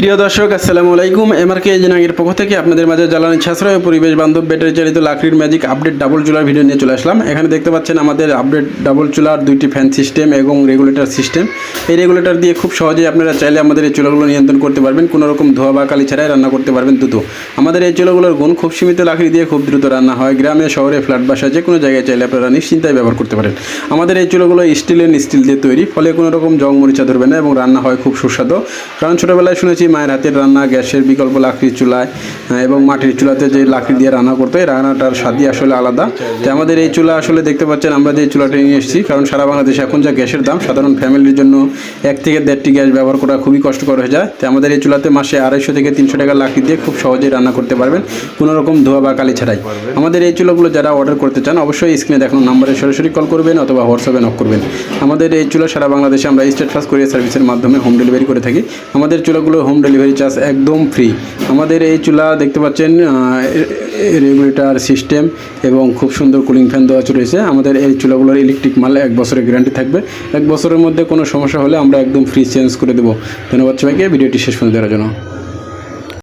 প্রিয় দর্শক, আসসালামু আলাইকুম। এমআরকে ইঞ্জিনিয়ারিংয়ের পক্ষ থেকে আপনাদের মাঝে জ্বালানি সাশ্রয় পরিবেশ বান্ধব ব্যাটারি চালিত লাকড়ির ম্যাজিক আপডেট ডাবল চুলার ভিডিও নিয়ে চলে আসলাম। এখানে দেখতে পাচ্ছেন আমাদের আপডেট ডাবল চুলার দুইটি ফ্যান সিস্টেম এবং রেগুলেটর সিস্টেম। এই রেগুলেটর দিয়ে খুব সহজেই আপনারা চাইলে আমাদের এই চুলাগুলো নিয়ন্ত্রণ করতে পারবেন। কোনো রকম ধোয়া বা কালি ছাড়াই রান্না করতে পারবেন দ্রুত আমাদের এই চুলাগুলোর গুণ খুব সীমিত লাকড়ি দিয়ে খুব দ্রুত রান্না হয়। গ্রামে, শহরে, ফ্ল্যাট বাসায় যে কোনো জায়গায় চাইলে আপনারা নিশ্চিন্তায় ব্যবহার করতে পারেন। আমাদের এই চুলাগুলো স্টিল স্টিলের স্টিল দিয়ে তৈরি, ফলে কোনো রকম জং মরিচা ধরবে না এবং রান্না হয় খুব সুস্বাদু। কারণ ছোটোবেলায় শুনেছি মায়ের হাতের রান্না, গ্যাসের বিকল্প লাকড়ির চুলায় এবং মাটির চুলাতে যে লাকড়ি দিয়ে রান্না করতো, এই রান্নাটার স্বাদই আসলে আলাদা। তো আমাদের এই চুলা আসলে দেখতে পাচ্ছেন, আমরা যে চুলাটা নিয়ে এসেছি, কারণ সারা বাংলাদেশে এখন যা গ্যাসের দাম, সাধারণ ফ্যামিলির জন্য এক থেকে দেড়টি গ্যাস ব্যবহার করা খুবই কষ্টকর হয়ে যায়। তো আমাদের এই চুলাতে মাসে আড়াইশো থেকে তিনশো টাকা লাকড়ি দিয়ে খুব সহজেই রান্না করতে পারবেন, কোনো রকম ধোয়া বা কালি ছাড়াই। আমাদের এই চুলাগুলো যারা অর্ডার করতে চান, অবশ্যই স্ক্রিনে দেখানো নাম্বারে সরাসরি কল করবেন অথবা হোয়াটসঅ্যাপে নক করবেন। আমাদের এই চুলা সারা বাংলাদেশে আমরা স্টেট ফাস্ট কোরিয়ার সার্ভিসের মাধ্যমে হোম ডেলিভারি করে থাকি। আমাদের চুলাগুলো হোম ডেলিভারি চার্জ একদম ফ্রি আমাদের এই চুলা দেখতে পাচ্ছেন রেগুলেটার সিস্টেম এবং খুব সুন্দর কুলিং ফ্যান দেওয়া চলেছে। আমাদের এই চুলাগুলোর ইলেকট্রিক মাল এক বছরের গ্যারান্টি থাকবে। এক বছরের মধ্যে কোনো সমস্যা হলে আমরা একদম ফ্রি চেঞ্জ করে দেবো। ধন্যবাদ সবাইকে, ভিডিওটি শেষ পর্যন্ত দেওয়ার জন্য।